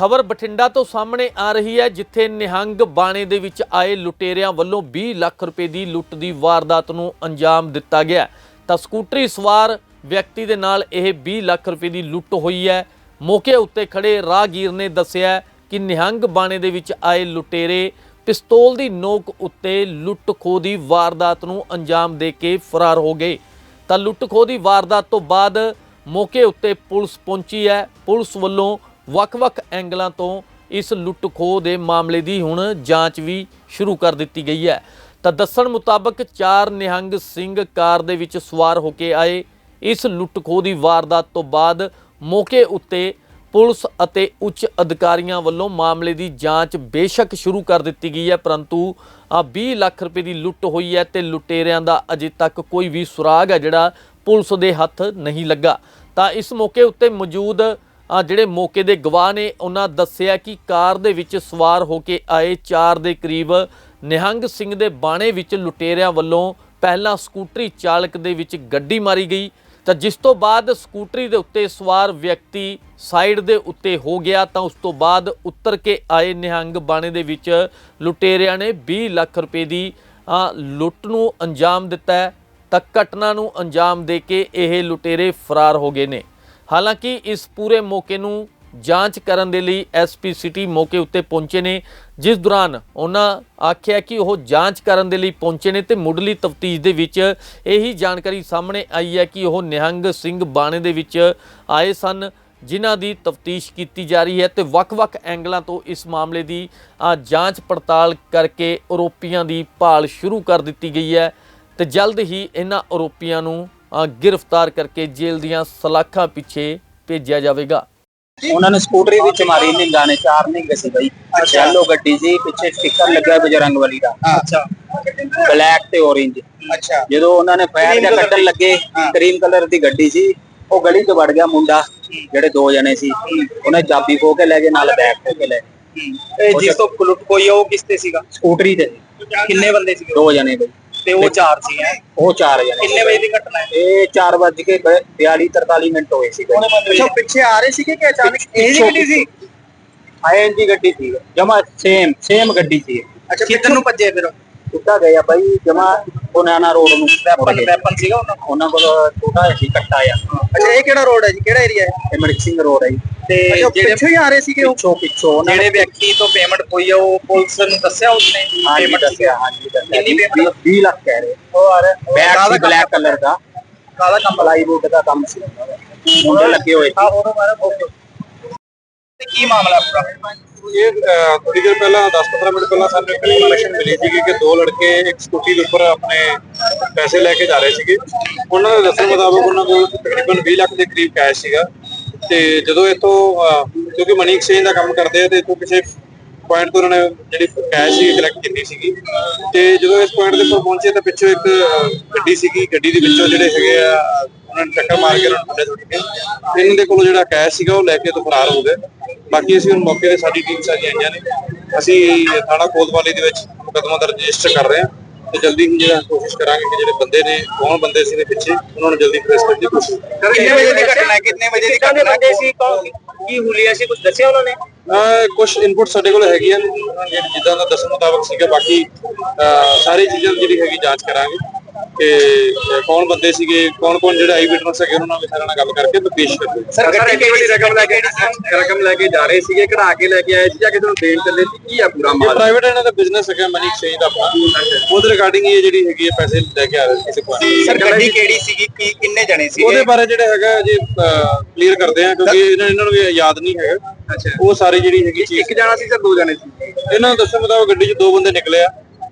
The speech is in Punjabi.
ਖਬਰ ਬਠਿੰਡਾ ਤੋਂ ਸਾਹਮਣੇ ਆ ਰਹੀ ਹੈ, ਜਿੱਥੇ ਨਿਹੰਗ ਬਾਣੇ ਦੇ ਵਿੱਚ ਆਏ ਲੁਟੇਰਿਆਂ ਵੱਲੋਂ 20 ਲੱਖ ਰੁਪਏ ਦੀ ਲੁੱਟ ਦੀ ਵਾਰਦਾਤ ਨੂੰ ਅੰਜਾਮ ਦਿੱਤਾ ਗਿਆ ਤਾਂ ਸਕੂਟਰੀ ਸਵਾਰ ਵਿਅਕਤੀ ਦੇ ਨਾਲ ਇਹ 20 ਲੱਖ ਰੁਪਏ ਦੀ ਲੁੱਟ ਹੋਈ ਹੈ। ਮੌਕੇ ਉੱਤੇ ਖੜੇ ਰਾਹਗੀਰ ਨੇ ਦੱਸਿਆ ਕਿ ਨਿਹੰਗ ਬਾਣੇ ਦੇ ਵਿੱਚ ਆਏ ਲੁਟੇਰੇ ਪਿਸਤੌਲ ਦੀ ਨੋਕ ਉੱਤੇ ਲੁੱਟ ਖੋਹ ਦੀ ਵਾਰਦਾਤ ਨੂੰ ਅੰਜਾਮ ਦੇ ਕੇ ਫਰਾਰ ਹੋ ਗਏ। ਤਾਂ ਲੁੱਟ ਖੋਹ ਦੀ ਵਾਰਦਾਤ ਤੋਂ ਬਾਅਦ ਮੌਕੇ ਉੱਤੇ ਪੁਲਿਸ ਪਹੁੰਚੀ ਹੈ। ਪੁਲਿਸ ਵੱਲੋਂ ਵੱਖ-ਵੱਖ ਐਂਗਲਾਂ ਤੋਂ ਇਸ ਲੁੱਟ ਖੋਹ ਦੇ ਮਾਮਲੇ ਦੀ ਹੁਣ ਜਾਂਚ ਵੀ ਸ਼ੁਰੂ ਕਰ ਦਿੱਤੀ ਗਈ ਹੈ। ਤਾਂ ਦੱਸਣ ਮੁਤਾਬਕ ਚਾਰ ਨਿਹੰਗ ਸਿੰਘ ਕਾਰ ਦੇ ਵਿੱਚ ਸਵਾਰ ਹੋ ਕੇ ਆਏ। ਇਸ ਲੁੱਟ ਖੋਹ ਦੀ ਵਾਰਦਾਤ ਤੋਂ ਬਾਅਦ ਮੌਕੇ ਉੱਤੇ ਪੁਲਿਸ ਅਤੇ ਉੱਚ ਅਧਿਕਾਰੀਆਂ ਵੱਲੋਂ ਮਾਮਲੇ ਦੀ ਜਾਂਚ ਬੇਸ਼ੱਕ ਸ਼ੁਰੂ ਕਰ ਦਿੱਤੀ ਗਈ ਹੈ। ਪਰੰਤੂ ਆ 20 ਲੱਖ ਰੁਪਏ ਦੀ ਲੁੱਟ ਹੋਈ ਹੈ ਤੇ ਲੁਟੇਰਿਆਂ ਦਾ ਅਜੇ ਤੱਕ ਕੋਈ ਵੀ ਸੁਰਾਗ ਹੈ ਜਿਹੜਾ ਪੁਲਿਸ ਦੇ ਹੱਥ ਨਹੀਂ ਲੱਗਾ। ਤਾਂ ਇਸ ਮੌਕੇ ਉੱਤੇ ਮੌਜੂਦ ਜਿਹੜੇ ਮੌਕੇ ਦੇ ਗਵਾਹ ਨੇ, ਉਹਨਾਂ ਦੱਸਿਆ ਕਿ ਕਾਰ ਦੇ ਵਿੱਚ ਸਵਾਰ ਹੋ ਕੇ ਆਏ 4 ਦੇ ਕਰੀਬ ਨਿਹੰਗ ਸਿੰਘ ਦੇ ਬਾਣੇ ਵਿੱਚ ਲੁਟੇਰਿਆਂ ਵੱਲੋਂ ਪਹਿਲਾਂ ਸਕੂਟਰੀ ਚਾਲਕ ਦੇ ਵਿੱਚ ਗੱਡੀ ਮਾਰੀ ਗਈ। ਤਾਂ ਜਿਸ ਤੋਂ ਬਾਅਦ ਸਕੂਟਰੀ ਦੇ ਉੱਤੇ ਸਵਾਰ ਵਿਅਕਤੀ ਸਾਈਡ ਦੇ ਉੱਤੇ ਹੋ ਗਿਆ, ਤਾਂ ਉਸ ਤੋਂ ਬਾਅਦ ਉੱਤਰ ਕੇ ਆਏ ਨਿਹੰਗ ਬਾਣੇ ਦੇ ਵਿੱਚ ਲੁਟੇਰਿਆਂ ਨੇ 20 ਲੱਖ ਰੁਪਏ ਦੀ ਲੁੱਟ ਨੂੰ ਅੰਜਾਮ ਦਿੱਤਾ ਤਾਂ ਘਟਨਾ ਨੂੰ ਅੰਜਾਮ ਦੇ ਕੇ ਇਹ ਲੁਟੇਰੇ ਫਰਾਰ ਹੋ ਗਏ ਨੇ। ਹਾਲਾਂਕਿ ਇਸ ਪੂਰੇ ਮੌਕੇ ਨੂੰ ਜਾਂਚ ਕਰਨ ਦੇ ਲਈ ਐਸਪੀ ਸਿਟੀ ਮੌਕੇ ਉੱਤੇ ਪਹੁੰਚੇ ਨੇ, ਜਿਸ ਦੌਰਾਨ ਉਹਨਾਂ ਆਖਿਆ ਕਿ ਉਹ ਜਾਂਚ ਕਰਨ ਦੇ ਲਈ ਪਹੁੰਚੇ ਨੇ ਤੇ ਮੁੱਢਲੀ ਤਫਤੀਸ਼ ਦੇ ਵਿੱਚ ਇਹੀ ਜਾਣਕਾਰੀ ਸਾਹਮਣੇ ਆਈ ਹੈ ਕਿ ਉਹ ਨਿਹੰਗ ਸਿੰਘ ਬਾਣੇ ਦੇ ਵਿੱਚ ਆਏ ਸਨ, ਜਿਨ੍ਹਾਂ ਦੀ ਤਫਤੀਸ਼ ਕੀਤੀ ਜਾ ਰਹੀ ਹੈ ਤੇ ਵੱਖ-ਵੱਖ ਐਂਗਲਾਂ ਤੋਂ ਇਸ ਮਾਮਲੇ ਦੀ ਜਾਂਚ ਪੜਤਾਲ ਕਰਕੇ ਆਰੋਪੀਆਂ ਦੀ ਭਾਲ ਸ਼ੁਰੂ ਕਰ ਦਿੱਤੀ ਗਈ ਹੈ ਤੇ ਜਲਦ ਹੀ ਇਹਨਾਂ ਆਰੋਪੀਆਂ ਨੂੰ ਗ੍ਰਿਫਤਾਰ ਕਰਕੇ ਜੇਲ੍ਹ ਦੀਆਂ ਸਲਾਖਾਂ ਪਿੱਛੇ ਭੇਜਿਆ ਜਾਵੇਗਾ। ਉਹਨਾਂ ਨੇ ਸਕੂਟਰੀ ਵਿੱਚ ਮਾਰੀ ਨੇ ਚਾਰ ਨਿੰਗੇ ਸੀ ਬਈ। ਯੈਲੋ ਗੱਡੀ ਸੀ ਪਿੱਛੇ ਸਟicker ਲੱਗਾ ਬਜਰੰਗ ਵਾਲੀ ਦਾ। ਅੱਛਾ। ਬਲੈਕ ਤੇ orange ਅੱਛਾ। ਜਦੋਂ ਉਹਨਾਂ ਨੇ ਫਾਇਰ ਜਾਂ ਕੱਢਣ ਦੀ। ਲੱਗੇ। ਕਰੀਮ ਕਲਰ ਦੀ ਗੱਡੀ ਸੀ ਉਹ ਗਲੀ 'ਚ ਵੜ ਗਿਆ ਮੁੰਡਾ ਜਿਹੜੇ ਦੋ ਜਣੇ ਸੀ। ਉਹਨੇ ਚਾਬੀ ਖੋ ਕੇ ਲੈ ਗਏ ਨਾਲ ਬੈਗ ਖੋ ਕੇ ਲੈ ਗਏ। ਇਹ ਜਿਸ ਤੋਂ ਕੋਈ ਉਹ ਕਿਸ ਤੇ ਸੀਗਾ? ਸਕੂਟਰੀ ਤੇ। ਕਿੰਨੇ ਬੰਦੇ ਸੀਗੇ? ਦੋ ਜਣੇ ਬਈ। ਤੇ ਉਹ ਚਾਰ ਸੀ ਹੈਂ? ਉਹ ਚਾਰ ਜਣੇ ਕਿੰਨੇ ਵਜੇ ਦੀ ਘਟਨਾ ਹੈ? ਇਹ 4 ਵਜੇ ਕੇ 42 43 ਮਿੰਟ ਹੋਏ ਸੀ ਅੱਛਾ ਪਿੱਛੇ ਆ ਰਹੇ ਸੀਗੇ ਕਿ ਅਚਾਨਕ ਇਹ ਜੀ ਗੱਡੀ ਸੀ? ਆਇਐਨ ਦੀ ਗੱਡੀ ਸੀ। ਜਮਾ ਸੇਮ ਸੇਮ ਗੱਡੀ ਸੀ। ਅੱਛਾ ਕਿੱਧਰ ਨੂੰ ਭੱਜੇ ਫਿਰ? ਕਿੱਦਾਂ ਗਏ ਆ ਬਾਈ ਜਮਾ ਬਨਾਨਾ ਰੋਡ ਨੂੰ ਵੈਪਨ ਵੈਪਨ ਸੀਗਾ ਉਹਨਾਂ ਕੋਲ? ਛੋਟਾ ਜਿਹਾ ਸੀ ਕੱਟਾ ਆ ਅੱਛਾ ਇਹ ਕਿਹੜਾ ਰੋਡ ਹੈ ਜੀ? ਕਿਹੜਾ ਏਰੀਆ ਹੈ? ਇਹ ਮਣਕ ਸਿੰਘ ਰੋਡ ਹੈ ਜੀ। ਤੇ ਜਿਹੜੇ ਪਿੱਛੇ ਆ ਰਹੇ ਸੀਗੇ ਉਹ? ਪਿੱਛੋਂ ਜਿਹੜੇ ਵਿਅਕਤੀ ਤੋਂ ਪੇਮੈਂਟ ਹੋਈ ਆ ਉਹ ਪੁਲਿਸ ਨੂੰ ਦੱਸਿਆ ਉਸਨੇ? ਹਾਂਜੀ payment ਦੱਸਿਆ ਹਾਂਜੀ ਦੱਸਿਆ। ਕਿੰਨੀ payment? ਵੀਹ ਲੱਖ ਕਹਿ ਰਹੇ। ਉਹ ਆ ਬੈਗ ਸੀ ਬਲੈਕ ਕਲਰ ਦਾ। ਕਾਹਦਾ ਕੰਮ? ਪਲਾਈਵੁੱਡ ਦਾ ਕੰਮ ਸੀ ਮੁੰਡੇ ਲੱਗੇ ਹੋਏ ਓਕੇ ਤੇ ਕੀ ਮਾਮਲਾ ਪੂਰਾ? ਇਹ ਥੋੜੀ ਦੇਰ ਪਹਿਲਾਂ 10-15 ਮਿੰਟ ਪਹਿਲਾਂ ਸਾਨੂੰ ਇੱਕ ਇਨਫੋਰਮੇਸ਼ਨ ਮਿਲੀ ਸੀ ਕਿ ਦੋ ਲੜਕੇ ਇੱਕ ਸਕੂਟੀ ਦੇ ਉੱਪਰ ਆਪਣੇ ਪੈਸੇ ਲੈ ਕੇ ਜਾ ਰਹੇ ਸੀਗੇ। ਉਹਨਾਂ ਦੇ ਦੱਸਣ ਮੁਤਾਬਕ ਉਹਨਾਂ ਕੋਲ ਤਕਰੀਬਨ 20 ਲੱਖ ਦੇ ਕਰੀਬ ਕੈਸ਼ ਸੀਗਾ। ਤੇ ਜਦੋਂ ਇਥੋਂ ਕਿਉਂਕਿ ਮਨੀ ਐਕਸਚੇਂਜ ਦਾ ਕੰਮ ਕਰਦੇ ਆ ਤੇ ਇਥੋਂ ਕਿਸੇ ਪੁਆਇੰਟ ਤੋਂ ਉਹਨਾਂ ਨੇ ਜਿਹੜੀ ਕੈਸ਼ ਸੀ ਕਲੈਕਟ ਕੀਤੀ ਸੀਗੀ। ਤੇ ਜਦੋਂ ਇਸ ਪੁਆਇੰਟ ਦੇ ਉੱਪਰ ਪਹੁੰਚੇ ਤਾਂ ਪਿੱਛੋਂ ਇੱਕ ਗੱਡੀ ਸੀਗੀ, ਗੱਡੀ ਦੇ ਵਿੱਚੋਂ ਜਿਹੜੇ ਹੈਗੇ ਆ, ਉਹਨਾਂ ਨੇ ਟੱਕਰ ਮਾਰ ਕੇ ਉਹਨਾਂ ਨੂੰ ਥੱਲੇ ਕੇ ਤੇ ਇਹਨਾਂ ਦੇ ਕੋਲੋਂ ਜਿਹੜਾ ਕੈਸ਼ ਸੀਗਾ ਉਹ ਲੈ ਕੇ ਤੋਂ ਫਰਾਰ ਹੋ ਗਏ। ਬਾਕੀ ਅਸੀਂ ਹੁਣ ਮੌਕੇ ਤੇ ਸਾਡੀ ਟੀਮ ਸਾਰੀਆਂ ਆਈਆਂ ਨੇ। ਅਸੀਂ ਥਾਣਾ ਕੋਤਵਾਲੀ ਦੇ ਵਿੱਚ ਮੁਕੱਦਮਾ ਦਰਜ ਰਜਿਸਟਰ ਕਰ ਰਹੇ ਹਾਂ। ਤੇ ਜਲਦੀ ਹੀ ਜਿਹੜਾ ਕੋਸ਼ਿਸ਼ ਕਰਾਂਗੇ ਕਿ ਜਿਹੜੇ ਬੰਦੇ ਨੇ ਕੌਣ ਬੰਦੇ ਸੀ ਨੇ ਪਿੱਛੇ ਉਹਨਾਂ ਨੂੰ ਜਲਦੀ ਟ੍ਰੇਸ ਕਰਨ ਦੀ ਕੋਸ਼ਿਸ਼ ਕਰਾਂਗੇ। ਕਿੰਨੇ ਵਜੇ ਦੀ ਘਟਨਾ ਹੈ ਕਿੰਨੇ ਵਜੇ ਦੀ ਘਟਨਾ? ਹੈ ਸੀ ਕੀ ਹੁਲੀਆ ਸੀ ਕੁਝ ਦੱਸਿਆ ਉਹਨਾਂ ਨੇ? ਕੁਝ ਇਨਪੁਟ ਸਾਡੇ ਕੋਲ ਹੈਗੀਆਂ ਨੇ ਉਹਨਾਂ ਨੇ ਜਿੱਦਾਂ ਦਾ ਦੱਸਣ ਮੁਤਾਬਕ ਸੀਗਾ ਬਾਕੀ ਸਾਰੀ ਚੀਜ਼ਾਂ ਦੀ ਜਿਹੜੀ ਹੈਗੀ ਜਾਂਚ ਕਰਾਂਗੇ। ਤੇ ਕੌਣ ਬੰਦੇ ਸੀਗੇ ਕੌਣ ਕੌਣ ਜਿਹੜੇ ਆਈ ਵਿਟਨੈਸ ਹੈਗੇ ਉਹਨਾਂ ਨਾਲ ਸਾਰਿਆਂ ਨਾਲ ਗੱਲ ਕਰਕੇ ਤੇ ਪੇਸ਼ ਕਰਾਂਗੇ ਸਰ ਗੱਡੀ ਕਿਹੜੀ ਰਕਮ ਲੈ ਕੇ ਰਕਮ ਲੈ ਕੇ ਜਾ ਰਹੇ ਸੀਗੇ ਕਢਾ ਕੇ ਲੈ ਕੇ ਆਏ ਸੀ ਜਾਂ ਕਿਸੇ ਨੂੰ ਦੇਣ ਚੱਲੇ ਸੀ? ਕੀ ਆ ਪੂਰਾ ਇਹ ਪ੍ਰਾਈਵੇਟ ਇਹਨਾਂ ਦਾ ਬਿਜ਼ਨਸ ਹੈਗਾ ਮਨੀ ਐਕਸਚੇਂਜ ਦਾ ਆਪਣਾ। ਉਹਦੇ ਰਿਗਾਰਡਿੰਗ ਇਹ ਜਿਹੜੀ ਹੈਗੀ ਹੈ ਪੈਸੇ ਲੈ ਕੇ ਆ ਰਹੇ ਸੀ ਕਿਸੇ ਕੋਲ। ਸਰ ਗੱਡੀ ਕਿਹੜੀ ਸੀਗੀ? ਕੀ ਕਿੰਨੇ ਜਣੇ ਉਹਦੇ ਸੀਗੇ ਬਾਰੇ ਜਿਹੜਾ ਹੈਗਾ ਜੀ ਕਲੀਅਰ ਕਰਦੇ ਆ ਕਿਉਂਕਿ ਇਹਨਾਂ ਨੂੰ ਵੀ ਯਾਦ ਨਹੀਂ ਹੈਗਾ। ਅੱਛਾ। ਉਹ ਸਾਰੇ ਜਿਹੜੀ ਹੈਗੀ ਚੀਜ਼ ਇੱਕ ਜਣਾ ਸੀ ਜਾਂ ਦੋ ਜਣੇ ਸੀ? ਇਹਨਾਂ ਨੂੰ ਦੱਸਣ ਮੁਤਾਬਕ ਗੱਡੀ 'ਚ ਦੋ ਬੰਦੇ ਨਿਕਲੇ ਆ।